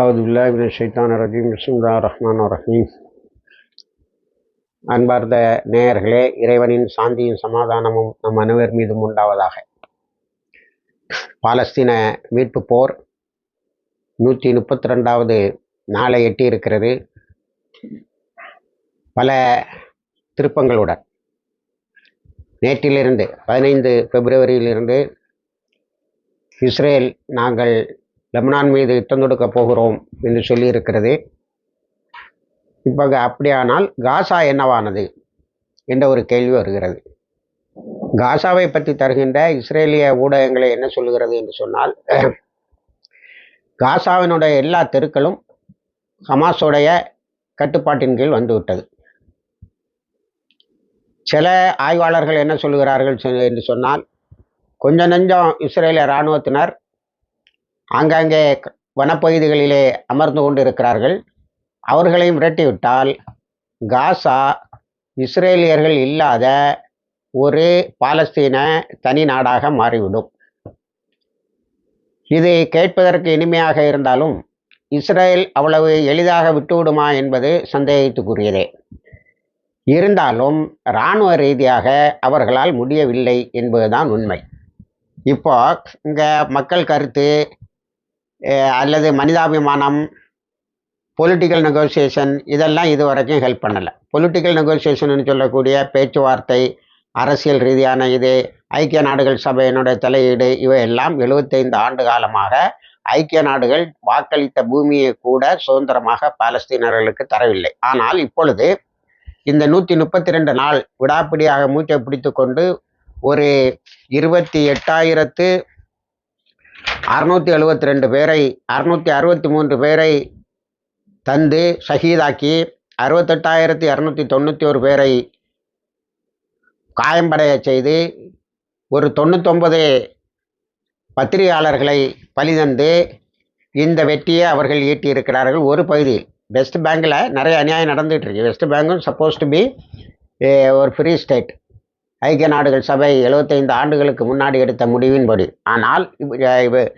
அவுதுல்லாஹிஷைத்தான் ரஜீம் விஸ்முல்லா ரஹ்மான் ரஹீம் அன்பார்ந்த நேயர்களே இறைவனின் சாந்தியும் சமாதானமும் நம் அனைவர் மீதும் உண்டாவதாக. பாலஸ்தீன மீட்பு போர் நூற்றி முப்பத்தி ரெண்டாவது நாளை எட்டி இருக்கிறது பல திருப்பங்களுடன் நேற்றிலிருந்து பதினைந்து பிப்ரவரியிலிருந்து இஸ்ரேல் நாங்கள் லெபனான் மீது யுத்தம் தொடுக்கப் போகிறோம் என்று சொல்லியிருக்கிறது. இப்போ அப்படியானால் காசா என்னவானது என்ற ஒரு கேள்வி வருகிறது. காசாவை பற்றி தருகின்ற இஸ்ரேலிய ஊடகங்களை என்ன சொல்லுகிறது என்று சொன்னால் காசாவினுடைய எல்லா தெருக்களும் ஹமாஸுடைய கட்டுப்பாட்டின் கீழ் வந்துவிட்டது. சில ஆய்வாளர்கள் என்ன சொல்கிறார்கள் சொ- என்று சொன்னால் கொஞ்சம் நெஞ்சம் இஸ்ரேலிய இராணுவத்தினர் ஆங்காங்கே வனப்பகுதிகளிலே அமர்ந்து கொண்டிருக்கிறார்கள். அவர்களையும் விரட்டிவிட்டால் காசா இஸ்ரேலியர்கள் இல்லாத ஒரு பாலஸ்தீன தனி நாடாக மாறிவிடும். இது கேட்பதற்கு இனிமையாக இருந்தாலும் இஸ்ரேல் அவ்வளவு எளிதாக விட்டுவிடுமா என்பது சந்தேகத்துக்குரியதே. இருந்தாலும் இராணுவ ரீதியாக அவர்களால் முடியவில்லை என்பதுதான் உண்மை. இப்போ இங்கே மக்கள் கருத்து அல்லது மனிதாபிமானம் பொலிட்டிக்கல் நெகோசியேஷன் இதெல்லாம் இது வரைக்கும் ஹெல்ப் பண்ணலை பொலிட்டிக்கல் நெகோசியேஷன் சொல்லக்கூடிய பேச்சுவார்த்தை அரசியல் ரீதியான இது ஐக்கிய நாடுகள் சபையினுடைய தலையீடு இவையெல்லாம் எழுபத்தைந்து ஆண்டு காலமாக ஐக்கிய நாடுகள் வாக்களித்த பூமியை கூட சுதந்திரமாக பாலஸ்தீனர்களுக்கு தரவில்லை. ஆனால் இப்பொழுது இந்த நூற்றி முப்பத்தி ரெண்டு நாள் விடாப்பிடியாக மூச்சை பிடித்து கொண்டு ஒரு இருபத்தி எட்டாயிரத்து அறுநூற்றி எழுபத்தி ரெண்டு பேரை அறுநூற்றி அறுபத்தி மூன்று பேரை தந்து ஷஹீதாக்கி அறுபத்தெட்டாயிரத்தி இரநூத்தி தொண்ணூற்றி ஒரு பேரை காயம்படைய செய்து ஒரு தொண்ணூத்தொன்பது பத்திரிகையாளர்களை பழிதந்து இந்த வெற்றியை அவர்கள் ஈட்டியிருக்கிறார்கள் ஒரு பகுதியில். வெஸ்ட் பேங்கில் நிறைய அநியாயம் நடந்துகிட்டு இருக்கு. வெஸ்ட் பேங்கும் சப்போஸ் டு பி ஒரு ஃப்ரீ ஸ்டேட் ஐக்கிய நாடுகள் சபை 75 ஆண்டுகளுக்கு முன்னாடி எடுத்த முடிவின்படி. ஆனால் இவ-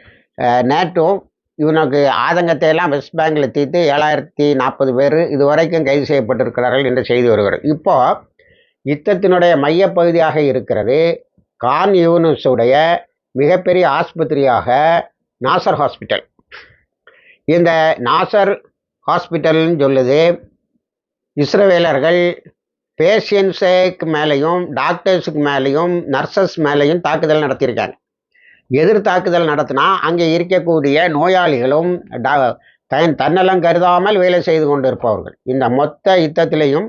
நேட்டோ இவனுக்கு ஆதங்கத்தை எல்லாம் வெஸ்ட் பேங்கில் தீர்த்து ஏழாயிரத்தி நாற்பது பேர் இதுவரைக்கும் கைது செய்யப்பட்டிருக்கிறார்கள் என்ற செய்தி வருகிறது. இப்போ யுத்தத்தினுடைய மையப்பகுதியாக இருக்கிறது கான் யூனுஸுடைய மிகப்பெரிய ஆஸ்பத்திரியாக நாசர் ஹாஸ்பிட்டல். இந்த நாசர் ஹாஸ்பிட்டல்னு சொல்லுது இஸ்ரவேலர்கள் பேஷியன்ஸுக்கு மேலேயும் டாக்டர்ஸுக்கு மேலேயும் நர்சஸ் மேலேயும் தாக்குதல் நடத்தியிருக்காங்க. எதிர் தாக்குதல் நடத்தினா அங்கே இருக்கக்கூடிய நோயாளிகளும் டா- தன் தன்னலம் கருதாமல் வேலை செய்து கொண்டிருப்பவர்கள். இந்த மொத்த யுத்தத்திலையும்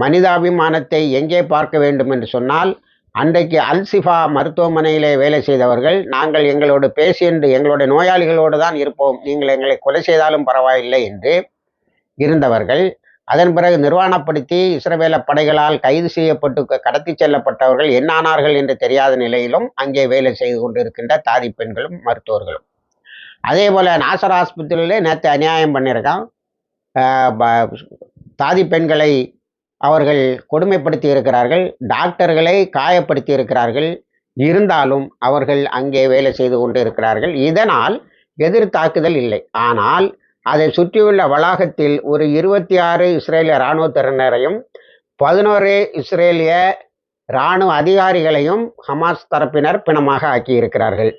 மனிதாபிமானத்தை எங்கே பார்க்க வேண்டும் என்று சொன்னால் அன்றைக்கு அல்சிஃபா மருத்துவமனையிலே வேலை செய்தவர்கள் நாங்கள் எங்களோட பேஷியன்ட் எங்களுடைய நோயாளிகளோடு தான் இருப்போம் நீங்கள் எங்களை கொலை செய்தாலும் பரவாயில்லை என்று இருந்தவர்கள் அதன் பிறகு நிர்வாணப்படுத்தி இஸ்ரவேல படைகளால் கைது செய்யப்பட்டு கடத்தி செல்லப்பட்டவர்கள் என்னானார்கள் என்று தெரியாத நிலையிலும் அங்கே வேலை செய்து கொண்டிருக்கின்ற தாதி பெண்களும் மருத்துவர்களும். அதே போல் நாசர் ஆஸ்பத்திரியிலே நேற்று அநியாயம் பண்ணியிருக்கான். ப- தாதி பெண்களை அவர்கள் கொடுமைப்படுத்தி இருக்கிறார்கள் டாக்டர்களை காயப்படுத்தி இருக்கிறார்கள் இருந்தாலும் அவர்கள் அங்கே வேலை செய்து கொண்டு இருக்கிறார்கள். இதனால் எதிர் தாக்குதல் இல்லை. ஆனால் அதை சுற்றியுள்ள வளாகத்தில் ஒரு இருபத்தி ஆறு இஸ்ரேலிய இராணுவத்தினரையும் பதினோரு இஸ்ரேலிய இராணுவ அதிகாரிகளையும் ஹமாஸ் தரப்பினர் பிணமாக ஆக்கியிருக்கிறார்கள்.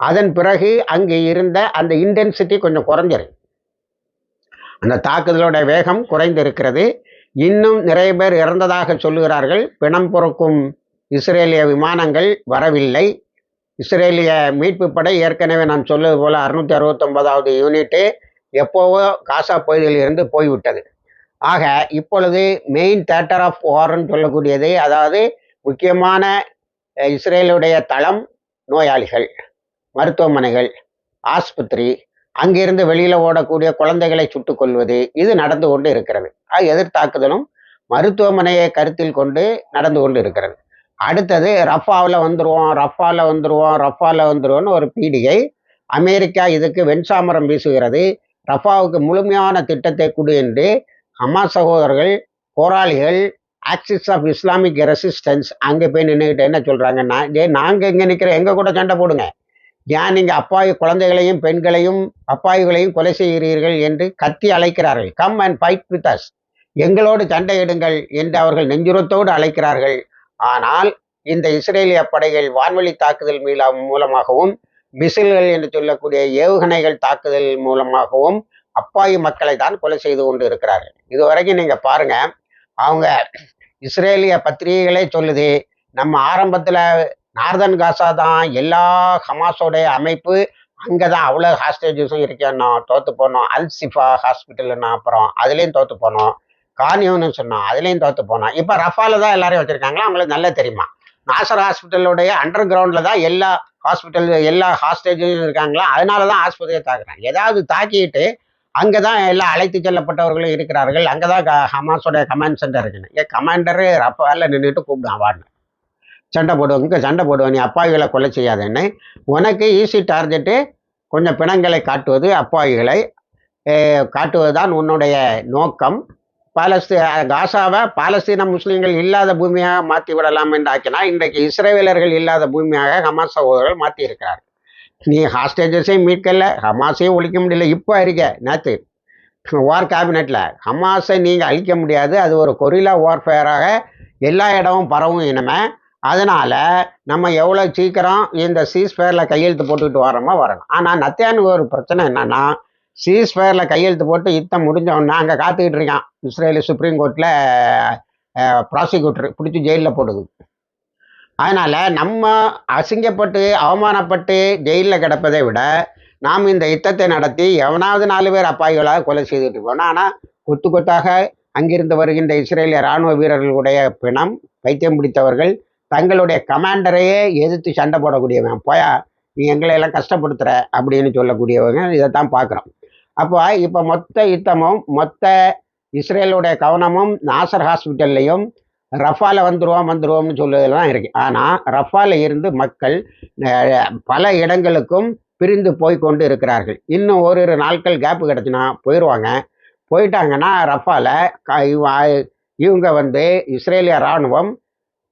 அதன் பிறகு அங்கே இருந்த அந்த இன்டென்சிட்டி கொஞ்சம் குறைஞ்சிருக்கு அந்த தாக்குதலோட வேகம் குறைந்திருக்கிறது. இன்னும் நிறைய பேர் இறந்ததாக சொல்லுகிறார்கள். பிணம் பொறுக்கும் இஸ்ரேலிய விமானங்கள் வரவில்லை. இஸ்ரேலிய மீட்பு படை ஏற்கனவே நான் சொல்வது போல அறுநூத்தி அறுபத்தொன்பதாவது யூனிட்டு எப்போவோ காசா பகுதியில் இருந்து போய்விட்டது. ஆக இப்பொழுது மெயின் தேட்டர் ஆஃப் வார்ன்னு சொல்லக்கூடியது அதாவது முக்கியமான இஸ்ரேலுடைய தளம் நோயாளிகள் மருத்துவமனைகள் ஆஸ்பத்திரி அங்கிருந்து வெளியில் ஓடக்கூடிய குழந்தைகளை சுட்டுக் கொள்வது இது நடந்து கொண்டு இருக்கிறது. அது எதிர்த்தாக்குதலும் மருத்துவமனையை கருத்தில் கொண்டு நடந்து கொண்டு இருக்கிறது. அடுத்தது ரஃபாவில் வந்துடுவோம் ரஃபாவில் வந்துடுவோம் ரஃபாவில் வந்துருவோம்னு ஒரு பீடிகை அமெரிக்கா இதுக்கு வெண்சாமரம் வீசுகிறது. ரஃபாவுக்கு முழுமையான திட்டத்தை கொடு என்று ஹமாஸ் சகோதரர்கள் போராளிகள் ஆக்சிஸ் ஆஃப் இஸ்லாமிக் ரெசிஸ்டன்ஸ் அங்கே போய் நின்றுக்கிட்டு என்ன சொல்கிறாங்கன்னா ஏ நாங்கள் இங்கே நிற்கிறோம் எங்கள் கூட சண்டை போடுங்க. ஏன் நீங்கள் அப்பாவி குழந்தைகளையும் பெண்களையும் அப்பாவிகளையும் கொலை செய்கிறீர்கள் என்று கத்தி அழைக்கிறார்கள். Come and fight with us எங்களோடு சண்டையிடுங்கள் என்று அவர்கள் நெஞ்சுரத்தோடு அழைக்கிறார்கள். ஆனால் இந்த இஸ்ரேலிய படைகள் வான்வழி தாக்குதல் மீள மூலமாகவும் மிசில்கள் என்று சொல்லக்கூடிய ஏவுகணைகள் தாக்குதல் மூலமாகவும் அப்பாவி மக்களை தான் கொலை செய்து கொண்டு இருக்கிறார்கள். இதுவரைக்கும் நீங்கள் பாருங்க அவங்க இஸ்ரேலிய பத்திரிகைகளே சொல்லுது நம்ம ஆரம்பத்தில் நார்தன் காசா தான் எல்லா ஹமாஸோடைய அமைப்பு அங்கே தான் அவ்வளோ ஹாஸ்டேஜஸும் இருக்கேன்னா தோற்று போனோம். அல் சிஃபா ஹாஸ்பிட்டல்னா அப்புறம் அதுலேயும் தோற்று போனோம். கானியோன்னு சொன்னோம் அதுலேயும் தோற்று போனோம். இப்போ ரஃபால தான் எல்லாரையும் வச்சுருக்காங்களா? அவங்களுக்கு நல்லா தெரியுமா? நாசர் ஹாஸ்பிட்டலுடைய அண்டர் கிரவுண்டில் தான் எல்லா ஹாஸ்பிட்டல் எல்லா ஹாஸ்டேஜும் இருக்காங்களா? அதனால தான் ஆஸ்பத்திரியை தாக்குறாங்க. ஏதாவது தாக்கிட்டு அங்கே தான் எல்லாம் அழைத்து செல்லப்பட்டவர்களும் இருக்கிறார்கள். அங்கே தான் ஹமாஸோட கமாண்ட் சென்டர் இருக்குன்னு. ஏன் கமாண்டரு ரப்பால நின்றுட்டு கூப்பிடுவான் வாடினேன் சண்டை போடுவாங்க. இங்கே சண்டை போடுவேன். நீ அப்பாவிகளை கொலை செய்யாதேன்னு. உனக்கு ஈஸி டார்கெட்டு கொஞ்சம் பிணங்களை காட்டுவது அப்பாவிகளை காட்டுவது தான் உன்னுடைய நோக்கம். பாலஸ்தீ காசாவை பாலஸ்தீன முஸ்லீம்கள் இல்லாத பூமியாக மாற்றி விடலாம் என்று ஆக்கினா இன்றைக்கு இஸ்ரேவேலர்கள் இல்லாத பூமியாக ஹமாஸ் சகோதரர்கள் மாற்றி இருக்கிறார் நீ ஹாஸ்டேஜஸையும் மீட்கல ஹமாஸையும் ஒழிக்க முடியல. இப்போ அறிக்க நேற்று வார் கேபினெட்டில் ஹமாஸை நீங்கள் அழிக்க முடியாது. அது ஒரு கொரிலா வார்ஃபேராக எல்லா இடமும் பரவும் இனிமே. அதனால் நம்ம எவ்வளோ சீக்கிரம் இந்த சீஸ்ஃபேரில் கையெழுத்து போட்டுக்கிட்டு வரோமோ வரணும். ஆனால் நத்தியானுக்கு ஒரு பிரச்சனை என்னென்னா சீஸ்ஃபேரில் கையெழுத்து போட்டு யுத்தம் முடிஞ்சவொன்னே நாங்கள் காத்துக்கிட்டு இருக்கான் இஸ்ரேலு சுப்ரீம் கோர்ட்டில் ப்ராசிக்யூட்டர் பிடிச்சி ஜெயிலில் போடுது. அதனால் நம்ம அசிங்கப்பட்டு அவமானப்பட்டு ஜெயிலில் கிடப்பதை விட நாம் இந்த யுத்தத்தை நடத்தி எவனாவது நாலு பேர் அப்பாய்களாக கொலை செய்துட்டு இருக்கோம் ஆனால் கொத்து கொத்தாக அங்கிருந்து வருகின்ற இஸ்ரேலிய இராணுவ வீரர்களுடைய பிணம் பைத்தியம் பிடித்தவர்கள் தங்களுடைய கமாண்டரையே எதிர்த்து சண்டை போடக்கூடியவன். போயா நீ எங்களை எல்லாம் கஷ்டப்படுத்துகிற அப்படின்னு சொல்லக்கூடியவங்க இதைத்தான் பார்க்குறோம். அப்போ இப்போ மொத்த யுத்தமும் மொத்த இஸ்ரேலுடைய கவனமும் நாசர் ஹாஸ்பிட்டல்லையும் ரஃபால வந்துருவோம் வந்துருவோம்னு சொல்லுவதெல்லாம் தான் இருக்குது ஆனால் ரஃபால இருந்து மக்கள் பல இடங்களுக்கும் பிரிந்து போய் கொண்டு இருக்கிறார்கள். இன்னும் ஒரு ஒரு நாட்கள் கேப்பு கிடச்சுன்னா போயிடுவாங்க போயிட்டாங்கன்னா ரஃபால இவங்க வந்து இஸ்ரேலிய இராணுவம்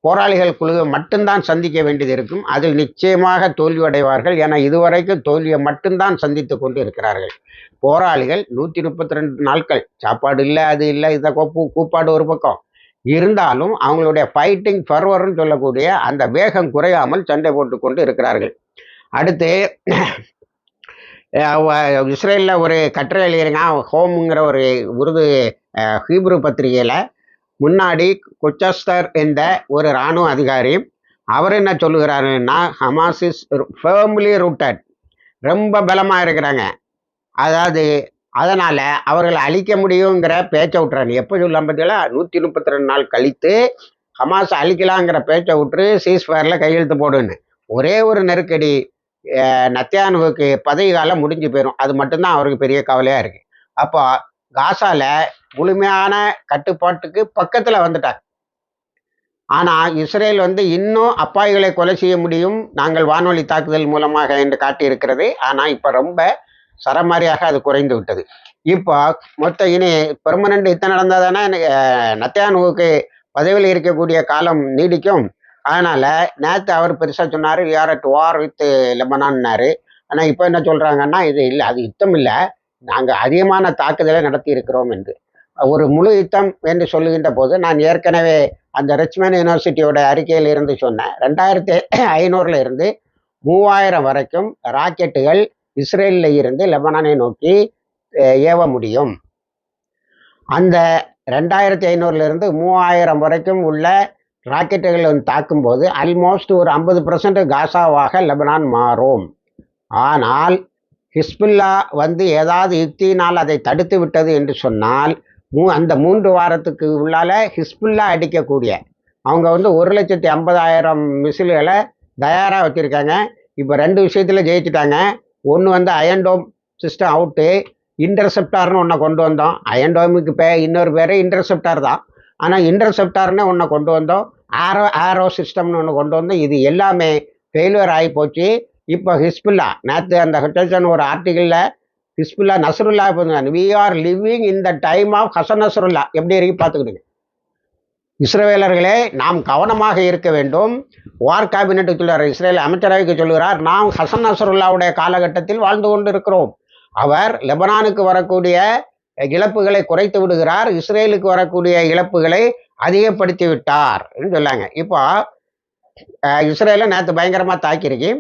போராளிகள் குழுவை மட்டும்தான் சந்திக்க வேண்டியது இருக்கும். அதில் நிச்சயமாக தோல்வியடைவார்கள். என இதுவரைக்கும் தோல்வியை மட்டும்தான் சந்தித்து கொண்டு இருக்கிறார்கள். போராளிகள் நூற்றி முப்பத்தி ரெண்டு நாட்கள். சாப்பாடு இல்லை அது இல்லை இதை கூ கூப்பாடு ஒரு பக்கம். இருந்தாலும் அவங்களுடைய ஃபைட்டிங் ஃபர்வர்னு சொல்லக்கூடிய அந்த வேகம் குறையாமல் சண்டை போட்டு கொண்டு இருக்கிறார்கள். அடுத்து இஸ்ரேலில் ஒரு கட்டுரை எழுதியிருக்கான் ஹோமுங்கிற ஒரு உருது ஹீப்ரு பத்திரிகையில் முன்னாடி கொச்சஸ்டர் என்ற ஒரு இராணுவ அதிகாரி அவர் என்ன சொல்லுகிறாருன்னா ஹமாஸ் இஸ் ஃபேமிலி ரூட்டட் ரொம்ப பலமாக இருக்கிறாங்க. அதாவது அதனால் அவர்களை அழிக்க முடியுங்கிற பேச்சை விட்டுறாங்க எப்போ சொல்லலாம் பார்த்தீங்களா? நூற்றி முப்பத்தி ரெண்டு நாள் கழித்து ஹமாஸ் அழிக்கலாங்கிற பேச்சை விட்டுரு சீஸ்ஃபயரில் கையெழுத்து போடுன்னு. ஒரே ஒரு நெருக்கடி நத்தியானுவுக்கு பதவி காலம் முடிஞ்சு போயிடும் அது மட்டும்தான் அவருக்கு பெரிய கவலையாக இருக்குது அப்போ காசால முழுமையான கட்டுப்பாட்டுக்கு பக்கத்தில் வந்துட்டார். ஆனால் இஸ்ரேல் வந்து இன்னும் அப்பாய்களை கொலை செய்ய முடியும் நாங்கள் வானொலி தாக்குதல் மூலமாக என்று காட்டியிருக்கிறது. ஆனால் இப்போ ரொம்ப சரமாரியாக அது குறைந்து விட்டது. இப்போ மொத்த இனி பெர்மனண்ட் யுத்தம் நடந்தால் தானே நத்தியானுவுக்கு பதவியில் இருக்கக்கூடிய காலம் நீடிக்கும். அதனால் நேற்று அவர் பெருசாக சொன்னார் யார் அட் வார் வித் லெபனான்னாரு ஆனால் இப்போ என்ன சொல்கிறாங்கன்னா இது இல்லை அது யுத்தம் இல்லை. நாங்கள் அதிகமான தாக்குதலை நடத்தி இருக்கிறோம் என்று. ஒரு முழு யுத்தம் என்று சொல்லுகின்ற போது நான் ஏற்கனவே அந்த ரிச்மேன் யூனிவர்சிட்டியோட அறிக்கையில் இருந்து சொன்னேன். ரெண்டாயிரத்தி ஐநூறுல இருந்து மூவாயிரம் வரைக்கும் ராக்கெட்டுகள் இஸ்ரேலில் இருந்து லெபனானை நோக்கி ஏவ முடியும். அந்த ரெண்டாயிரத்தி ஐநூறுல இருந்து மூவாயிரம் வரைக்கும் உள்ள ராக்கெட்டுகள் வந்து தாக்கும்போது ஆல்மோஸ்ட் ஒரு ஐம்பது பர்சன்ட் காசாவாக லெபனான் மாறும். ஆனால் ஹிஸ்புல்லா வந்து ஏதாவது யுக்தியினால் அதை தடுத்து விட்டது என்று சொன்னால் மூ அந்த மூன்று வாரத்துக்கு உள்ளால ஹிஸ்புல்லா அடிக்கக்கூடிய அவங்க வந்து ஒரு லட்சத்தி ஐம்பதாயிரம் மிசில்களை தயாராக வச்சுருக்காங்க. இப்போ ரெண்டு விஷயத்தில் ஜெயிச்சிட்டாங்க. ஒன்று வந்து அயன்டோம் சிஸ்டம் அவுட்டு இன்டர்செப்டார்னு ஒன்றை கொண்டு வந்தோம். அயன்டோமுக்கு பே இன்னொரு பேர் இன்டர்செப்டார் தான். ஆனால் இன்டர்செப்டார்னு ஒன்றை கொண்டு வந்தோம். ஆரோ ஆரோ சிஸ்டம்னு ஒன்று கொண்டு வந்தோம். இது எல்லாமே ஃபெயில்வர் ஆகி போச்சு. இப்போ ஹிஸ்புல்லா நேற்று அந்த ஹெட்டல்சன் ஒரு ஆர்டிகிளில் Hezbollah Nasrallah we are living in the time of Hassan Nasrallah. எப்படி இருக்கு? பார்த்துக்கிடுங்க. இஸ்ரேலர்களே நாம் கவனமாக இருக்க வேண்டும். வார் கேபினெட்டுக்கு சொல்லுவார் இஸ்ரேல் அமைச்சரவைக்கு சொல்லுகிறார் நாம் ஹசன் நசருல்லாவுடைய காலகட்டத்தில் வாழ்ந்து கொண்டு இருக்கிறோம் அவர் லெபனானுக்கு வரக்கூடிய இழப்புகளை குறைத்து விடுகிறார். இஸ்ரேலுக்கு வரக்கூடிய இழப்புகளை அதிகப்படுத்தி விட்டார். சொல்லாங்க. இப்போ இஸ்ரேலை நேற்று பயங்கரமாக தாக்கியிருக்கு.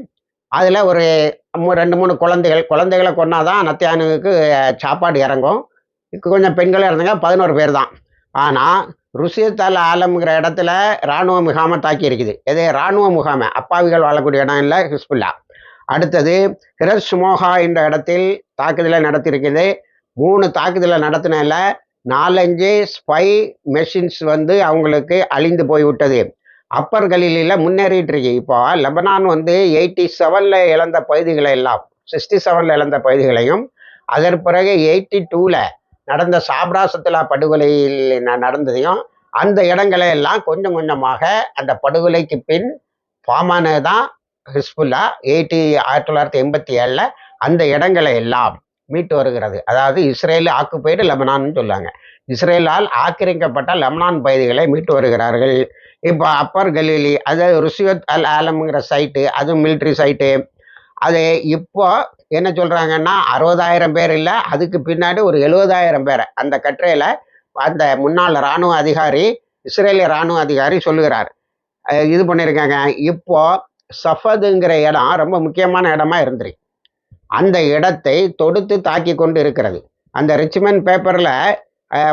அதில் ஒரு மூ- ரெண்டு மூணு குழந்தைகள் குழந்தைகளை கொண்டாதான் நத்தியானுக்கு சாப்பாடு இறங்கும். கொஞ்சம் பெண்களும் இருந்தாங்க பதினோரு பேர் தான் ஆனால் ருசியத்தால் ஆலம்ங்கிற இடத்துல இராணுவ முகாமை தாக்கி இருக்குது. எது? இராணுவ முகாமை. அப்பாவிகள் வாழக்கூடிய இடம் இல்லை ஹிஸ்புல்லா. அடுத்தது ஹிரஸ்மோகா என்ற இடத்தில் தாக்குதலை நடத்தியிருக்குது. மூணு தாக்குதலை நடத்தினால நாலஞ்சு ஸ்பை மெஷின்ஸ் வந்து அவங்களுக்கு அழிந்து போய்விட்டது. அப்பர் கலிலியில் முன்னேறிட்டு இருக்கு இப்போ லெபனான் வந்து எயிட்டி செவனில் இழந்த பகுதிகளை எல்லாம் சிக்ஸ்டி செவனில் இழந்த பகுதிகளையும் அதன் பிறகு எயிட்டி டூவில் நடந்த சாப்ராசத்திலா படுகொலையில் ந- நடந்ததையும் அந்த இடங்களை எல்லாம் கொஞ்சம் கொஞ்சமாக அந்த படுகொலைக்கு பின் ஃபார்மானது தான் ஹிஸ்புல்லா எயிட்டி ஆயிரத்தி தொள்ளாயிரத்தி எண்பத்தி ஏழில் அந்த இடங்களை எல்லாம் மீட்டு வருகிறது. அதாவது இஸ்ரேல் ஆக்குப்பைடு லெபனான்னு சொல்லுவாங்க. இஸ்ரேலால் ஆக்கிரமிக்கப்பட்ட லெபனான் பகுதிகளை மீட்டு வருகிறார்கள். இப்போ அப்பர் கலீலி அதாவது ருசியத் அல் ஆலம்ங்கிற சைட்டு அதுவும் மிலிட்ரி சைட்டு அது இப்போ என்ன சொல்கிறாங்கன்னா அறுபதாயிரம் பேர் இல்லை அதுக்கு பின்னாடி ஒரு எழுபதாயிரம் பேர் அந்த கட்டுரையில் அந்த முன்னாள் இராணுவ அதிகாரி இஸ்ரேலிய இராணுவ அதிகாரி சொல்லுகிறார். இது பண்ணியிருக்காங்க இப்போ சஃபதுங்கிற இடம் ரொம்ப முக்கியமான இடமா இருந்துரு. அந்த இடத்தை தொடுத்து தாக்கி கொண்டு இருக்கிறது. அந்த ரிச்மண்ட் பேப்பரில்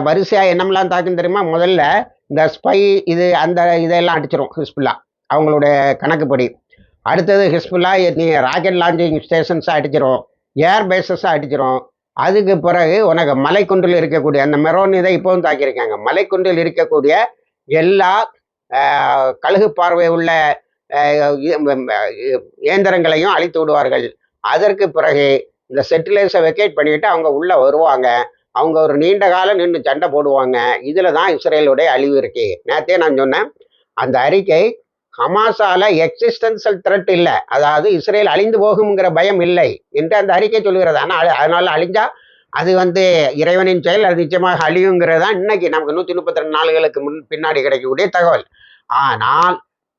வரிசையாக என்னமெல்லாம் தாக்கும் தெரியுமா? முதல்ல இந்த ஸ்பை இது அந்த இதெல்லாம் அடிச்சிரும் ஹிஸ்புல்லா. அவங்களுடைய கணக்குப்படி. அடுத்தது ஹிஸ்புல்லா நீ ராக்கெட் லான்ச்சிங் ஸ்டேஷன்ஸாக அடிச்சிரும் ஏர் பேசஸை அடிச்சிரும். அதுக்கு பிறகு உனக்கு மலைக்குன்றில் இருக்கக்கூடிய அந்த மெரோன் இதை இப்போவும் தாக்கியிருக்காங்க. மலைக்குன்றில் இருக்கக்கூடிய எல்லா கழுகு பார்வை உள்ள இயந்திரங்களையும் அழித்து விடுவார்கள். அதற்கு பிறகு இந்த செட்டிலைஸை வெக்கேட் பண்ணிவிட்டு அவங்க உள்ளே வருவாங்க. அவங்க ஒரு நீண்ட காலம் நின்று சண்டை போடுவாங்க. இதில் தான் இஸ்ரேலுடைய அழிவு இருக்கு. நேற்றே நான் சொன்னேன் அந்த அறிக்கை ஹமாஸால எக்ஸிஸ்டன்சல் த்ரெட் இல்லை. அதாவது இஸ்ரேல் அழிந்து போகுங்கிற பயம் இல்லை என்று அந்த அறிக்கை சொல்கிறது. ஆனால் அதனால் அழிஞ்சா அது வந்து இறைவனின் செயல் அது நிச்சயமாக அழியுங்கிறது தான் இன்னைக்கு நமக்கு நூற்றி முப்பத்தி ரெண்டு நாள்களுக்கு முன் பின்னாடி கிடைக்கக்கூடிய தகவல். ஆனால்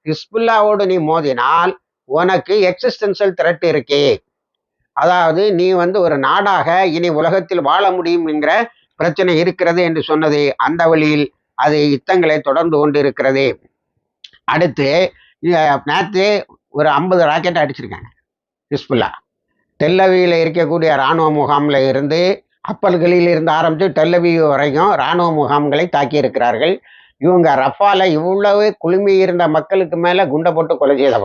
ஹிஸ்புல்லாவோடு நீ மோதினால் உனக்கு எக்ஸிஸ்டன்சல் த்ரெட் இருக்கே. அதாவது நீ வந்து ஒரு நாடாக இனி உலகத்தில் வாழ முடியும் என்கிற பிரச்சனை இருக்கிறது என்று சொன்னது அந்த வழியில் அது யுத்தங்களை தொடர்ந்து கொண்டு இருக்கிறது அடுத்து நேற்று ஒரு ஐம்பது ராக்கெட் அடிச்சிருக்காங்க ஹிஸ்புல்லா. டெல்லவியில் இருக்கக்கூடிய இராணுவ முகாமில் இருந்து அப்பல்களில் இருந்து ஆரம்பித்து டெல்லவியூ வரைக்கும் இராணுவ முகாம்களை தாக்கி இருக்கிறார்கள். இவங்க ரஃபால இவ்வளவு குழுமி இருந்த மக்களுக்கு மேலே குண்டை போட்டு கொலை செய்த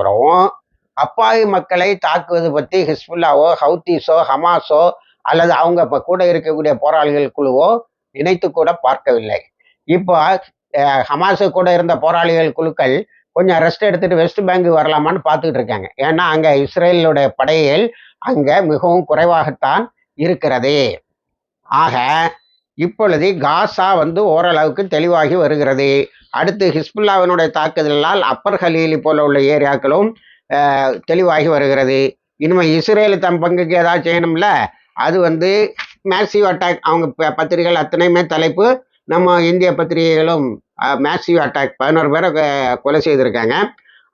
அப்பாவி மக்களை தாக்குவது பற்றி ஹிஸ்புல்லாவோ ஹவுத்திஸோ ஹமாஸோ அல்லது அவங்க இப்போ கூட இருக்கக்கூடிய போராளிகள் குழுவோ நினைத்து கூட பார்க்கவில்லை. இப்போ ஹமாஸு கூட இருந்த போராளிகள் குழுக்கள் கொஞ்சம் ரெஸ்ட் எடுத்துட்டு வெஸ்ட் பேங்க் வரலாமான்னு பார்த்துக்கிட்டு இருக்காங்க. ஏன்னா அங்கே இஸ்ரேலுடைய படையில் அங்கே மிகவும் குறைவாகத்தான் இருக்கிறது. ஆக இப்பொழுது காசா வந்து ஓரளவுக்கு தெளிவாகி வருகிறது. அடுத்து ஹிஸ்புல்லாவினுடைய தாக்குதலால் அப்பர் ஹலீலி போல உள்ள ஏரியாக்களும் தெளிவாகி வருகிறது. இனிமேல் இஸ்ரேல் தம் பங்குக்கு ஏதாவது செய்யணும்ல? அது வந்து மேசிவ் அட்டாக் அவங்க ப- பத்திரிகைகள் அத்தனையுமே தலைப்பு. நம்ம இந்திய பத்திரிகைகளும் மேசிவ் அட்டாக் பதினோரு பேரை கொலை செய்திருக்காங்க.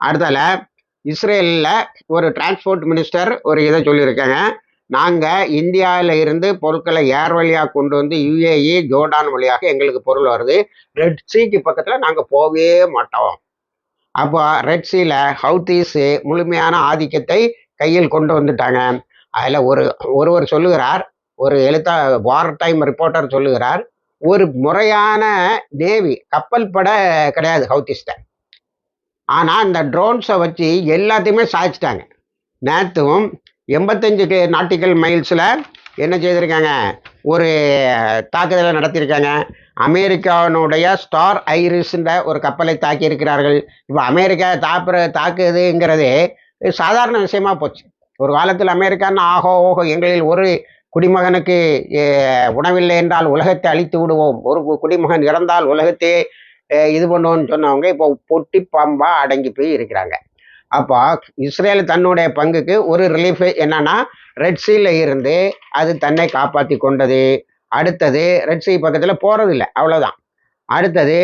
அடுத்தால இஸ்ரேலில் ஒரு டிரான்ஸ்போர்ட் மினிஸ்டர் ஒரு இதை சொல்லியிருக்காங்க. நாங்கள் இந்தியாவில் இருந்து பொருட்களை ஏர் வழியாக கொண்டு வந்து யுஏஇ ஜோர்டான் வழியாக எங்களுக்கு பொருள் வருது. ரெட் சீக்கு பக்கத்தில் நாங்கள் போகவே மாட்டோம். அப்போ ரெட் சீல ஹவுத்தீஸு முழுமையான ஆதிக்கத்தை கையில் கொண்டு வந்துட்டாங்க. அதில் ஒரு ஒருவர் சொல்லுகிறார் ஒரு எழுத்தா வார் டைம் ரிப்போர்ட்டர் சொல்லுகிறார் ஒரு முறையான நேவி கப்பல் பட கிடையாது ஹவுத்திஸ்ட. ஆனால் இந்த ட்ரோன்ஸை வச்சு எல்லாத்தையுமே சாய்ச்சிட்டாங்க. நேற்றும் எண்பத்தஞ்சு நாட்டிக்கல் மைல்ஸில் என்ன செய்திருக்காங்க? ஒரு தாக்குதலை நடத்தியிருக்காங்க. அமெரிக்காவினுடைய ஸ்டார் ஐரிஸ்ன்ற ஒரு கப்பலை தாக்கியிருக்கிறார்கள். இப்போ அமெரிக்கா தாப்புற தாக்குதுங்கிறது சாதாரண விஷயமா போச்சு. ஒரு காலத்தில் அமெரிக்கான்னு ஆகோ ஓஹோ எங்களில் ஒரு குடிமகனுக்கு உணவில்லை என்றால் உலகத்தை அழித்து விடுவோம். ஒரு கு- குடிமகன் இறந்தால் உலகத்தையே இது பண்ணுவோம்னு சொன்னவங்க இப்போ பொட்டி பாம்பா அடங்கி போய் இருக்கிறாங்க. அப்போ இஸ்ரேல் தன்னுடைய பங்குக்கு ஒரு ரிலீஃப் என்னன்னா ரெட் சீல இருந்து அது தன்னை காப்பாற்றி கொண்டது. அடுத்தது ரெட் சி பக்கத்தில் போகிறதில்ல அவ்வளோதான் அடுத்தது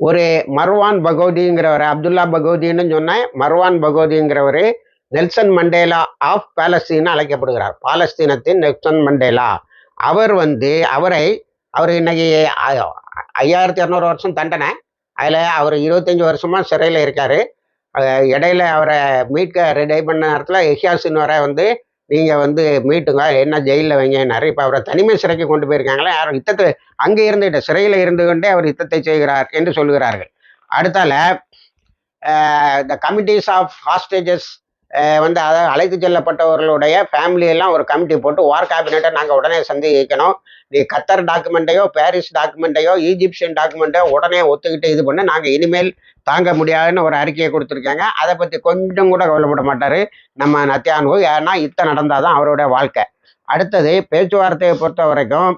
ஒரு மர்வான் பகோதிங்கிறவர் அப்துல்லா பகோதின்னு சொன்னேன் மர்வான் பகோதிங்கிறவர் நெல்சன் மண்டேலா ஆஃப் பாலஸ்தீன் அழைக்கப்படுகிறார். பாலஸ்தீனத்தின் நெல்சன் மண்டேலா. அவர் வந்து அவரை அவர் இன்னைக்கு ஐயாயிரத்தி இரநூறு வருஷம் தண்டனை. அதில் அவர் இருபத்தஞ்சி வருஷமாக சிறையில் இருக்கார். இடையில அவரை மீட்க ரெடி பண்ண நேரத்தில் எஹியாசின் வரை வந்து நீங்கள் வந்து மீட்டுங்க என்ன ஜெயிலில் வைங்கன்னாரு இப்போ அவரை தனிமை சிறைக்கு கொண்டு போயிருக்காங்களே யாரும் யுத்தத்தை அங்கே இருந்துட்டு சிறையில் இருந்து கொண்டே அவர் யுத்தத்தை செய்கிறார் என்று சொல்லுகிறார்கள். அடுத்தால த கமிட்டிஸ் ஆஃப் ஹாஸ்டேஜஸ் வந்து அதாவது அழைத்து செல்லப்பட்டவர்களுடைய ஃபேமிலியெல்லாம் ஒரு கமிட்டி போட்டு வார் கேபினட்டை நாங்கள் உடனே சந்திக்கணும். நீ கத்தர் டாக்குமெண்ட்டையோ பாரிஸ் டாக்குமெண்ட்டையோ ஈஜிப்சியன் டாக்குமெண்ட்டையோ உடனே ஒத்துக்கிட்டு இது பண்ண நாங்கள் இனிமேல் தாங்க முடியாதுன்னு ஒரு அறிக்கையை கொடுத்துருக்காங்க. அதை பற்றி கொஞ்சம் கூட கவலைப்பட மாட்டார். நம்ம நத்தியானு ஏன்னா இத்தனை நடந்தால் தான் அவருடைய வாழ்க்கை. அடுத்தது பேச்சுவார்த்தையை பொறுத்த வரைக்கும்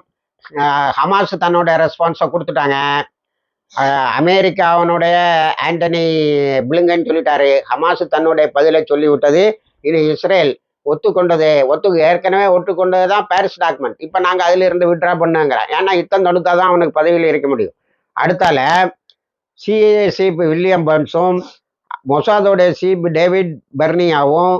ஹமாஸ் தன்னோட ரெஸ்பான்ஸை கொடுத்துட்டாங்க. ஆஹ், அமெரிக்காவினுடைய ஆண்டனி பிளிங்கன் சொல்லிட்டாரு. ஹமாஸ் தன்னுடைய பதிலை சொல்லிவிட்டது. இனி இஸ்ரேல். ஒத்துக்கொண்டது ஒத்து ஏற்கனவே ஒத்துக்கொண்டது தான் பாரிஸ் டாக்குமெண்ட் இப்போ நாங்கள் அதிலிருந்து விட்ரா பண்ணுங்கிறோம் ஏன்னா யுத்தம் தடுத்தா தான் அவனுக்கு பதவியில் இருக்க முடியும். அடுத்தால சிஏசி வில்லியம் பர்ன்ஸும் மொசாதோடைய சிபி டேவிட் பெர்னியாவும்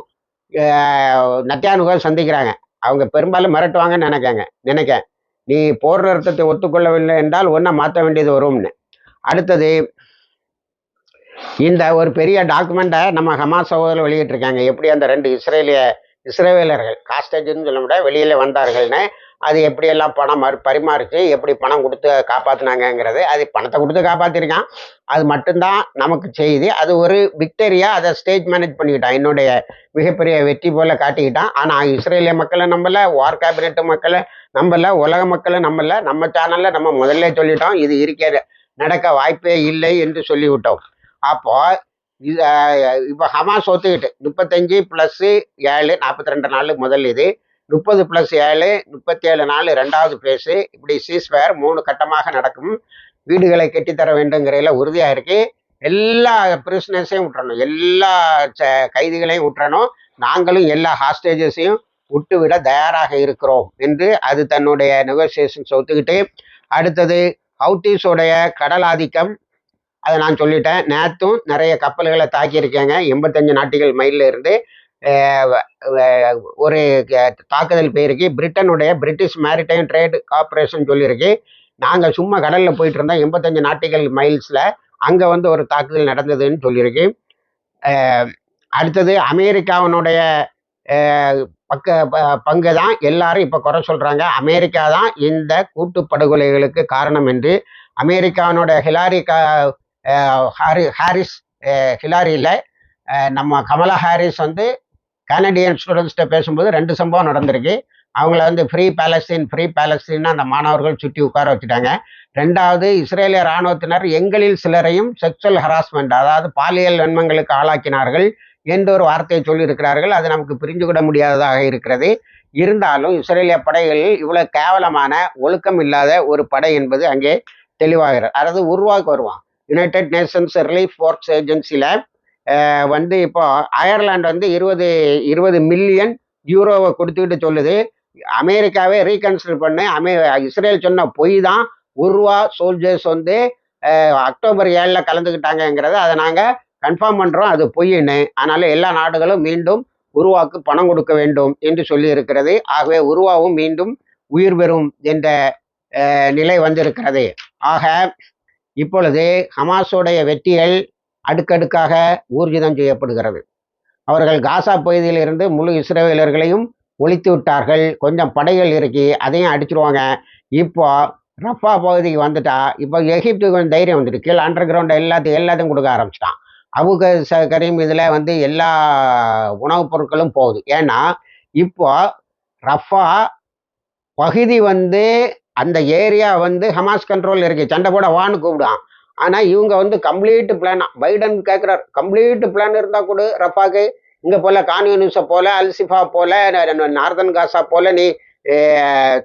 நத்தியானுகம் சந்திக்கிறாங்க. அவங்க பெரும்பாலும் மிரட்டுவாங்கன்னு நினைக்காங்க நினைக்க நீ போர் நிறுத்தத்தை ஒத்துக்கொள்ளவில்லை என்றால் ஒன்றை மாற்ற வேண்டியது வரும்னு. அடுத்தது இந்த ஒரு பெரிய டாக்குமெண்ட்டை நம்ம ஹமாஸ் சகோதரர் வெளியிட்டிருக்காங்க. எப்படி அந்த ரெண்டு இஸ்ரேலிய இஸ்ரேவேலர்கள் காஸ்டேஜ்னு சொல்ல முடியாது வெளியில் வந்தார்கள்னு அது எப்படியெல்லாம் பணம் மறு பரிமாறிச்சு எப்படி பணம் கொடுத்து காப்பாற்றினாங்கங்கிறது அது பணத்தை கொடுத்து காப்பாற்றிருக்கான் அது மட்டும்தான் நமக்கு செய்தி. அது ஒரு விக்டரியா அதை ஸ்டேஜ் மேனேஜ் பண்ணிக்கிட்டான். என்னுடைய மிகப்பெரிய வெற்றி போல காட்டிக்கிட்டான். ஆனால் இஸ்ரேலிய மக்களை நம்பலை வார் கேபினெட் மக்களை நம்பலை உலக மக்களை நம்பலை. நம்ம சேனலில் நம்ம முதல்ல சொல்லிட்டோம் இது இருக்கிற நடக்க வாய்ப்பே இல்லை என்று சொல்லிவிட்டோம். அப்போ இப்போ ஹமாஸ் ஒத்துக்கிட்டு முப்பத்தஞ்சு ப்ளஸ்ஸு ஏழு நாற்பத்தி ரெண்டு நாள் முதல் இது. முப்பது ப்ளஸ் ஏழு முப்பத்தி ஏழு நாள் ரெண்டாவது பேஸு இப்படி சீஸ்ஃபயர் மூணு கட்டமாக நடக்கும். வீடுகளை கட்டித்தர வேண்டுங்கிறதுல உறுதியாக இருக்கு. எல்லா பிரிஸ்னஸையும் விட்டுறணும் எல்லா ச- கைதிகளையும் விட்டுறணும் நாங்களும் எல்லா ஹாஸ்டேஜஸையும் விட்டுவிட தயாராக இருக்கிறோம் என்று அது தன்னுடைய நெகோசியேஷன்ஸ் ஒத்துக்கிட்டு அடுத்தது ஹவுட்டிஸோடைய கடல் ஆதிக்கம் அதை நான் சொல்லிட்டேன். நேற்றும் நிறைய கப்பல்களை தாக்கியிருக்காங்க. எண்பத்தஞ்சு நாட்டிகள் மைலில் இருந்து ஒரு க- தாக்குதல் போயிருக்கு. பிரிட்டனுடைய பிரிட்டிஷ் மேரிடைம் ட்ரேட் கார்பரேஷன் சொல்லியிருக்கு. நாங்கள் சும்மா கடலில் போயிட்டு இருந்தோம். எண்பத்தஞ்சு நாட்டிகள் மைல்ஸில் அங்கே வந்து ஒரு தாக்குதல் நடந்ததுன்னு சொல்லியிருக்கு. அடுத்தது அமெரிக்காவினுடைய பக்க ப- பங்கு தான் எல்லாரும் இப்போ குறை சொல்கிறாங்க அமெரிக்கா தான் இந்த கூட்டு படுகொலைகளுக்கு காரணம் என்று அமெரிக்காவினுடைய ஹிலாரி கா ஹாரி ஹாரிஸ் ஹிலாரியில் நம்ம கமலா ஹாரிஸ் வந்து கனடியன் ஸ்டூடெண்ட்ஸ்கிட்ட பேசும்போது ரெண்டு சம்பவம் நடந்திருக்கு. அவங்கள வந்து ஃப்ரீ பேலஸ்தீன் ஃப்ரீ பேலஸ்தீன் அந்த மாணவர்கள் சுற்றி உட்கார வச்சுட்டாங்க. ரெண்டாவது இஸ்ரேலிய இராணுவத்தினர் எங்களில் சிலரையும் செக்ஷுவல் ஹராஸ்மெண்ட் அதாவது பாலியல் வன்மங்களுக்கு ஆளாக்கினார்கள் என்ற ஒரு வார்த்தையை சொல்லியிருக்கிறார்கள். அது நமக்கு புரிந்து முடியாததாக இருக்கிறது. இருந்தாலும் இஸ்ரேலிய படைகளில் இவ்வளோ கேவலமான ஒழுக்கம் இல்லாத ஒரு படை என்பது அங்கே தெளிவாகிறது. அதாவது உருவாக்கி வருவான். யுனைடெட் நேஷன்ஸ் ரிலீஃப் ஒர்க்ஸ் ஏஜென்சியில் வந்து இப்போ அயர்லாண்டு வந்து இருபது இருபது மில்லியன் யூரோவை கொடுத்துக்கிட்டு சொல்லுது. அமெரிக்காவே ரீகன்சிடர் பண்ணு. அமே இஸ்ரேல் சொன்ன பொய் தான். உருவா சோல்ஜர்ஸ் வந்து அக்டோபர் ஏழில் கலந்துக்கிட்டாங்கங்கிறத அதை நாங்கள் கன்ஃபார்ம் பண்ணுறோம் அது பொய்ன்னு. அதனால் எல்லா நாடுகளும் மீண்டும் உருவாக்கு பணம் கொடுக்க வேண்டும் என்று சொல்லி இருக்கிறது ஆகவே உருவாவும் மீண்டும் உயிர் பெறும் என்ற நிலை வந்திருக்கிறது. ஆக இப்பொழுது ஹமாஸுடைய வெற்றிகள் அடுக்கடுக்காக ஊர்ஜிதம் செய்யப்படுகிறது. அவர்கள் காசா பகுதியிலிருந்து முழு இஸ்ரேலர்களையும் ஒழித்து விட்டார்கள். கொஞ்சம் படைகள் இறக்கி அதையும் அடிச்சிருவாங்க. இப்போ ரஃபா பகுதிக்கு வந்துட்டா இப்போ எகிப்துக்கு கொஞ்சம் தைரியம் வந்துட்டு கீழே அண்டர் கிரவுண்ட் எல்லாத்தையும் எல்லாத்தையும் கொடுக்க ஆரம்பிச்சிட்டான். அபுக ச கரீம் இதில் வந்து எல்லா உணவுப் பொருட்களும் போகுது. ஏன்னா இப்போ ரஃபா பகுதி வந்து அந்த ஏரியா வந்து ஹமாஸ் கண்ட்ரோல் இருக்கு. சண்டை போட வான்னு கூப்பிடுவான். ஆனால் இவங்க வந்து கம்ப்ளீட் பிளானா பைடன் கேட்குறார் கம்ப்ளீட் பிளான் இருந்தால் கூட ரஃபாக்கு. இங்கே போல கான்யூனிஸை போல அல்சிஃபா போல நார்தன் காசா போல நீ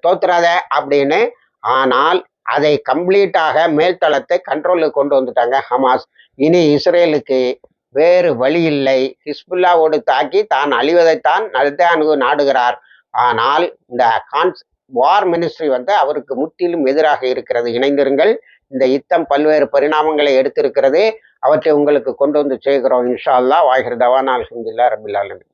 தோத்துறாத அப்படின்னு. ஆனால் அதை கம்ப்ளீட்டாக மேல்தளத்தை கண்ட்ரோலுக்கு கொண்டு வந்துட்டாங்க ஹமாஸ் இனி இஸ்ரேலுக்கு வேறு வழி இல்லை. ஹிஸ்புல்லாவோடு தாக்கி தான் அழிவதைத்தான் நல்தானு நாடுகிறார். ஆனால் இந்த கான்ஸ் வார் மினிஸ்ட்ரி வந்து அவருக்கு முற்றிலும் எதிராக இருக்கிறது. இணைந்திருங்கள். இந்த யுத்தம் பல்வேறு பரிணாமங்களை எடுத்திருக்கிறது. அவற்றை உங்களுக்கு கொண்டு வந்து சேர்க்கிறோம். இன்ஷா அல்லாஹ் வாய்கிற நான் அலமதுல்லா ரபில் ஆலமீன்.